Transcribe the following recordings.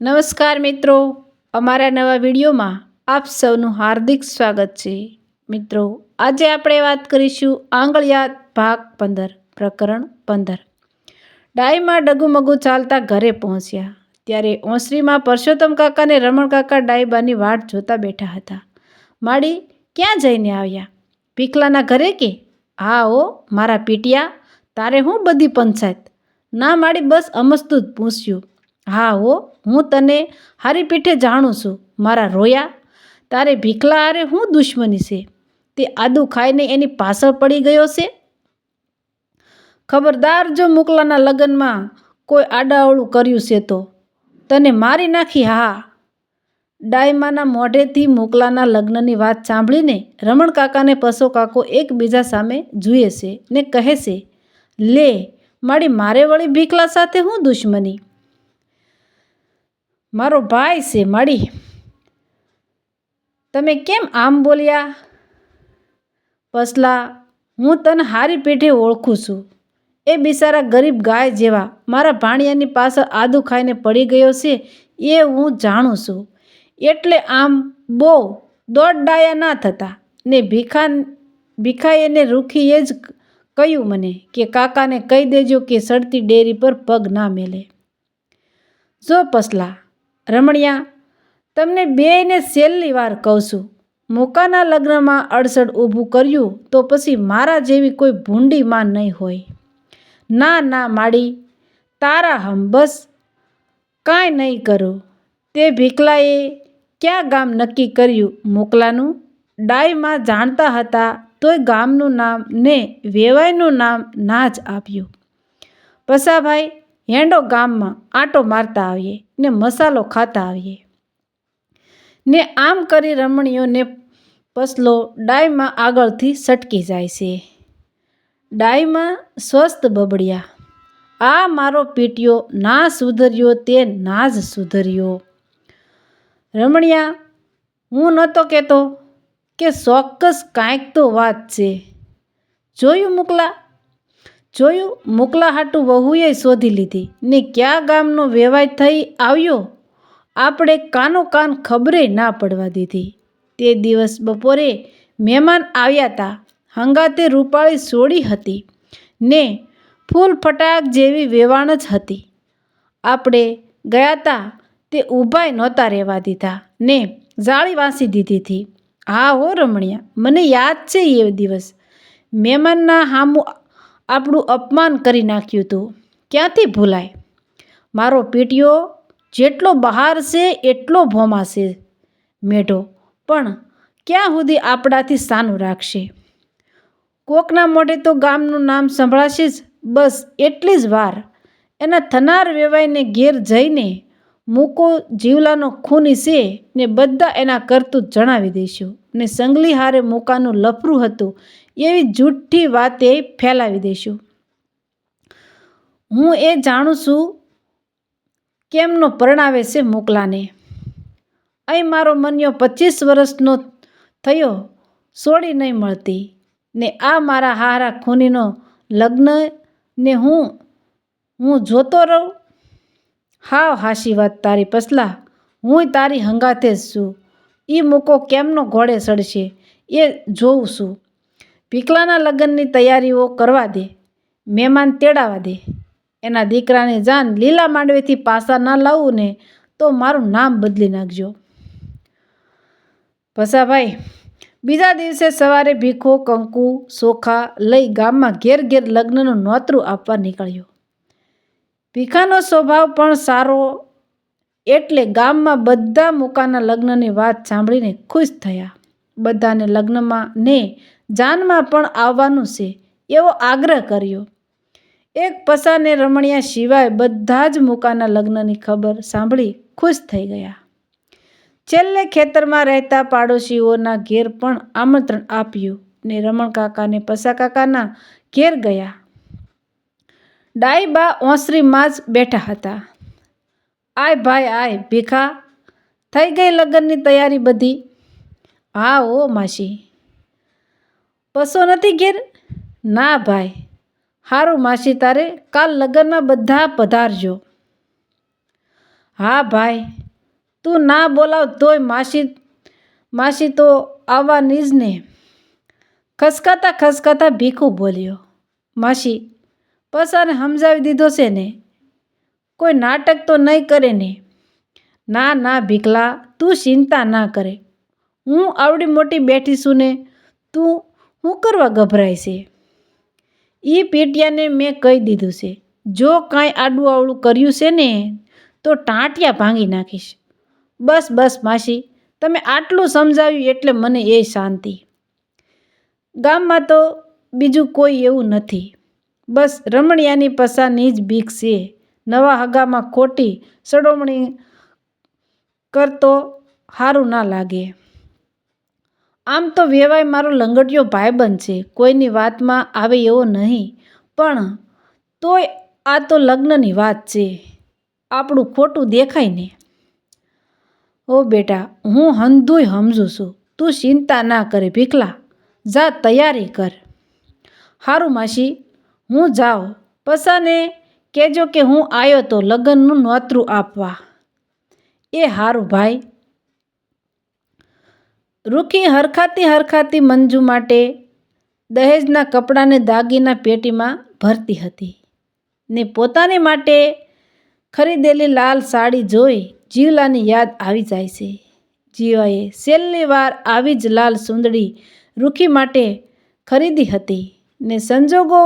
નમસ્કાર મિત્રો. અમારા નવા વિડીયોમાં આપ સૌનું હાર્દિક સ્વાગત છે. મિત્રો, આજે આપણે વાત કરીશું આંગળિયાત ભાગ પંદર, પ્રકરણ પંદર. ડાયમાં ડગુમગુ ચાલતા ઘરે પહોંચ્યા. ત્યારે ઓસરીમાં પરસોત્તમ કાકા અને રમણ કાકા ડાયબાની વાટ જોતા બેઠા હતા. માડી, ક્યાં જઈને આવ્યા? પીખલાના ઘરે કે? હા ઓ મારા પીટિયા, તારે હું બધી પંચાયત? ના માડી, બસ અમસ્તું જ પૂછ્યું. હા હો, હું તને હારી પીઠે જાણું છું, મારા રોયા. તારે ભીખલા હારે હું દુશ્મની છે? તે આદુ ખાઈને એની પાછળ પડી ગયો છે? ખબરદાર જો મુકલાના લગ્નમાં કોઈ આડાઅવળું કર્યું છે તો? તને મારી નાખી, હા. ડાયમાના મોઢેથી મોકલાના લગ્નની વાત સાંભળીને રમણ કાકાને પસો કાકો એકબીજા સામે જુએ છે ને કહે છે, લે, મારી મારે વળી ભીખલા સાથે હું દુશ્મની? મારો ભાઈ છે મળી તમે કેમ આમ બોલ્યા? પસલા, હું તને હારી પેઠે ઓળખું છું. એ બિચારા ગરીબ ગાય જેવા, મારા ભાણિયાની પાછળ આદુ ખાઈને પડી ગયો છે, એ હું જાણું છું. એટલે આમ બહુ દોઢ ડાયા ના થતા. ને ભીખા ભીખાએ એને રૂખીએ જ કહ્યું મને કે, કાકાને કહી દેજો કે, સડતી ડેરી પર પગ ના મેલે. જો પસલા રમણિયા, તમને બેયને છેલ્લી વાર કહું છું. મોકાના લગ્નમાં અડસડ ઊભું કર્યું તો પછી મારા જેવી કોઈ ભૂંડી માં નહીં હોય. ના ના, માડી, તારા હમ બસ કાંઈ નહીં કરો. તે ભીખલાએ ક્યાં ગામ નક્કી કર્યું મોકલાનું? ડાયમાં જાણતા હતા તોય ગામનું નામ ને વેવાઈનું નામ ના જ આપ્યું. પસાભાઈ હેંડો ગામમાં આંટો મારતા આવીએ ને મસાલો ખાતા આવીએ. ને આમ કરી રમણીઓને પસલો ડાયમાં આગળથી સટકી જાય છે. ડાયમાં સ્વસ્થ બબડ્યા. આ મારો પીટ્યો ના સુધર્યો તે ના જ સુધર્યો. રમણિયા, હું નહોતો કહેતો કે ચોક્કસ કાંઈક તો વાત છે. જોયું મોકલા જોયું? મોકલા હાટું વહુએ શોધી લીધી. ને ક્યાં ગામનો વેવાય થઈ આવ્યો? આપણે કાનો કાન ખબરે ના પડવા દીધી. તે દિવસ બપોરે મહેમાન આવ્યા હતા હંગાતે રૂપાળી સોડી હતી. ને ફૂલ ફટાક જેવી વેવાણ જ હતી. આપણે ગયા હતા તે ઊભાય નહોતા રહેવા દીધા. ને જાળી વાંસી દીધી હતી. હા હો રમણિયા, મને યાદ છે એ દિવસ. મહેમાનના હામું આપણું અપમાન કરી નાખ્યું હતું ક્યાંથી ભૂલાય? મારો પીટીઓ જેટલો બહાર છે, એટલો ભોમાશે મેઢો. પણ ક્યાં સુધી આપણાથી સાનું રાખશે? કોકના મોઢે તો ગામનું નામ સંભળાશે જ. બસ એટલી જ વાર. એના થનાર વેવાઈને ઘેર જઈને મૂકો જીવલાનો ખૂની છે ને બધા એના કરતું જણાવી દઈશું. ને સંગલી હારે મૂકાનું લફરું હતું. એવી જૂઠી વાતે ફેલાવી દઈશું હું એ જાણું છું કેમનો પરણાવે છે મોકલાને. અહીં મારો મન્યો પચીસ વર્ષનો થયો, સોડી નહીં મળતી. ને આ મારા હારા ખૂનીનો લગ્ન ને હું હું જોતો રહું? હાવ હાશી વાત તારી પસલા. હું તારી હંગાતે જ છું. એ મૂકો કેમનો ઘોડે સડશે? એ જોઉં છું. પીકલાના લગ્નની તૈયારીઓ કરવા દે, મહેમાન તેડાવા દે. એના દીકરાને જાન લીલા માંડવેથી પાસા ના લાવું ને તો મારું નામ બદલી નાખજો. ભસાભાઈ બીજા દિવસે સવારે ભીખો, કંકુ, સોખા લઈ ગામમાં ઘેર ઘેર લગ્નનું નોતરું આપવા નીકળ્યો. ભીખાનો સ્વભાવ પણ સારો એટલે ગામમાં બધા મુકાના લગ્નની વાત સાંભળીને ખુશ થયા. બધાને લગ્નમાં ને જાનમાં પણ આવવાનું છે એવો આગ્રહ કર્યો. એક પસાને રમણિયા સિવાય બધા જ મુકાના લગ્નની ખબર સાંભળી ખુશ થઈ ગયા. છેલ્લે ખેતરમાં રહેતા પાડોશીઓના ઘેર પણ આમંત્રણ આપ્યું ને રમણ કાકાને પસા કાકાના ઘેર ગયા. ડાઈબા ઓસરીમાં જ બેઠા હતા. આય ભાઈ આય ભીખા, થઈ ગઈ લગ્નની તૈયારી બધી? હા ઓ માસી. પસો નથી ઘેર? ના ભાઈ સારું માસી તારે કાલ લગ્નમાં બધા પધારજો હા ભાઈ, તું ના બોલાવ તોય માસી માસી તો આવવાની જ ને. ખસકાતા ખસકાતા ભીખું બોલ્યો, માસી, પસાને સમજાવી દીધો છે ને? કોઈ નાટક તો નહીં કરે ને? ના ના ભીખલા, તું ચિંતા ના કરે. હું આવડી મોટી બેઠી છું ને, તું શું કરવા ગભરાય છે? એ પેટિયાને મેં કહી દીધું છે, જો કાંઈ આડું આવડું કર્યું છે ને, તો ટાંટિયા ભાંગી નાખીશ. બસ બસ, માસી, તમે આટલું સમજાવ્યું એટલે મને એ શાંતિ. ગામમાં તો બીજું કોઈ એવું નથી. બસ રમણિયાની પસાની જ બીક છે. નવા હગામાં ખોટી સડોમણી કરતો સારું ના લાગે. આમ તો વેવાય મારો લંગડિયો ભાઈબંધ છે, કોઈની વાતમાં આવે એવો નહીં. પણ તોય આ તો લગ્નની વાત છે, આપણું ખોટું દેખાય ને. ઓ બેટા, હું હંધુય સમજું છું, તું ચિંતા ના કરે ભીખલા, જા તૈયારી કર. હારું માસી, હું જાઉં. પસાને કહેજો કે હું આવ્યો તો લગ્નનું નોતરું આપવા. એ હારું ભાઈ રૂખી હરખાતી હરખાતી મંજુ માટે દહેજના કપડાને દાગીના પેટીમાં ભરતી હતી ને પોતાને માટે ખરીદેલી લાલ સાડી જોઈ જીવલાની યાદ આવી જાય છે. જીવાએ છેલ્લી વાર આવી જ લાલ સુંદડી રૂખી માટે ખરીદી હતી ને સંજોગો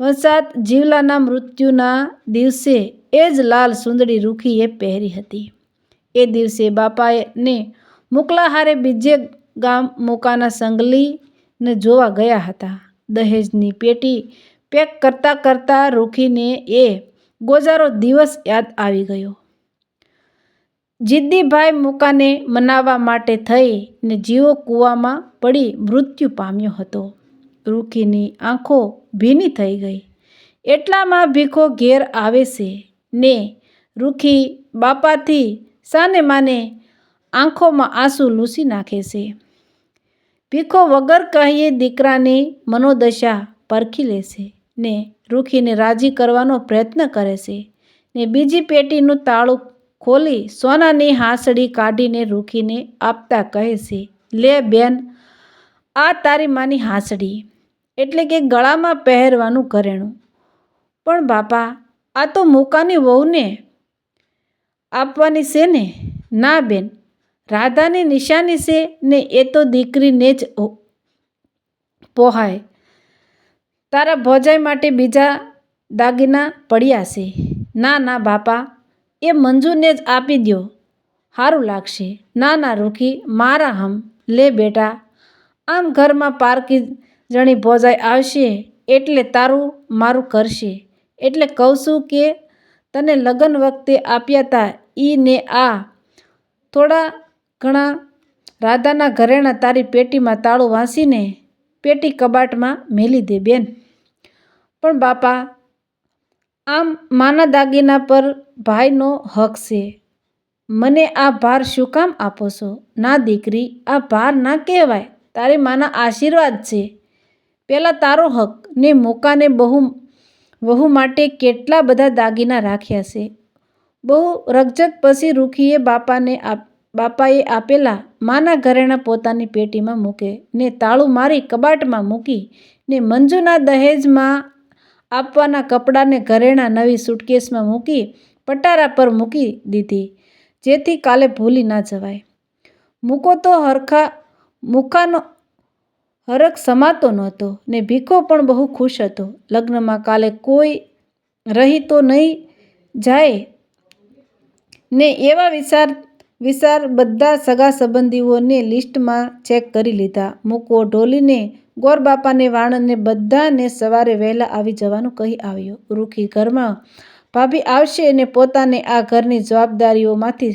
વસાત જીવલાના મૃત્યુના દિવસે એ જ લાલ સુંદડી રૂખીએ પહેરી હતી. એ દિવસે બાપાને મુકલાહારે બીજે ગામ મોકાના સંગલીને જોવા ગયા હતા. દહેજની પેટી પેક કરતાં કરતાં રૂખીને એ ગોજારો દિવસ યાદ આવી ગયો. જિદ્દીભાઈ મુકાને મનાવવા માટે થઈ ને જીવો કૂવામાં પડી મૃત્યુ પામ્યો હતો. રૂખીની આંખો ભીની થઈ ગઈ. એટલામાં ભીખો ઘેર આવે છે ને રૂખી બાપાથી સાને માને આંખોમાં આંસુ લૂસી નાખે છે. ભીખો વગર કહીએ દીકરાની મનોદશા પરખી લેશે ને રૂખીને રાજી કરવાનો પ્રયત્ન કરે છે ને બીજી પેટીનું તાળું ખોલી સોનાની હાંસડી કાઢીને રૂખીને આપતા કહે છે, લે બેન, આ તારી માની હાંસડી. એટલે કે ગળામાં પહેરવાનું ઘરેણું. પણ બાપા, આ તો મૂકાની વહુને આપવાની છે ને? ના બેન રાધાની નિશાની છે ને એ તો દીકરીને જ પોહાય. તારા ભોજાઈ માટે બીજા દાગીના પડ્યા છે. ના ના, બાપા, એ મંજુને જ આપી દો સારું લાગશે. ના ના, રૂખી, મારા હમ. લે, બેટા. આમ ઘરમાં પારકી જણી ભોજાઈ આવશે એટલે તારું મારું કરશે. એટલે કહું છું કે તને લગ્ન વખતે આપ્યા હતા ઈ ને આ થોડા ઘણા રાધાના ઘરેણા તારી પેટીમાં તાળું વાંસીને પેટી કબાટમાં મેલી દે બેન. પણ બાપા, આમ માના દાગીના પર ભાઈનો હક છે. મને આ ભાર શું કામ આપો છો? ના દીકરી, આ ભાર ના કહેવાય. તારી માના આશીર્વાદ છે. પહેલાં તારો હક ને મોકાને બહુ, વહુ માટે કેટલા બધા દાગીના રાખ્યા છે. બહુ રકજક પછી રૂખીએ બાપાને આપ બાપાએ આપેલા માના ઘરેણા પોતાની પેટીમાં મૂકે ને તાળું મારી કબાટમાં મૂકી ને મંજુના દહેજમાં આપવાના કપડાને ઘરેણા નવી સુટકેસમાં મૂકી પટારા પર મૂકી દીધી, જેથી કાલે ભૂલી ના જવાય. મૂકો તો હરખા, મૂકાનો હરખ સમાતો નહોતો ને ભીખો પણ બહુ ખુશ હતો. લગ્નમાં કાલે કોઈ રહી તો નહીં જાય ને એવા વિચાર વિચાર બધા સગા સંબંધીઓને લિસ્ટમાં ચેક કરી લીધા. મૂકો ઢોલીને, ગોરબાપાને, વાણને બધાને સવારે વહેલા આવી જવાનું કહી આવ્યો. રૂખી ઘરમાં, ભાભી આવશે અને પોતાને આ ઘરની જવાબદારીઓમાંથી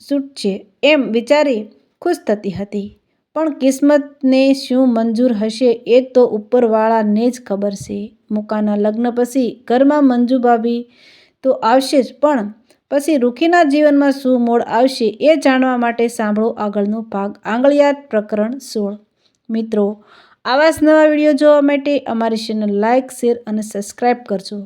છૂટશે. એમ વિચારી ખુશ થતી હતી. પણ કિસ્મતને શું મંજૂર હશે એ તો ઉપરવાળાને જ ખબર છે. મુકાના લગ્ન પછી ઘરમાં મંજુ ભાભી તો આવશે જ, પણ પછી રૂખીના જીવનમાં શું મોડ આવશે એ જાણવા માટે સાંભળો આગળનો ભાગ, આંગળિયાત પ્રકરણ સોળ. મિત્રો, આવા જ નવા વીડિયો જોવા માટે અમારી ચેનલ લાઇક શેર અને સબસ્ક્રાઈબ કરજો.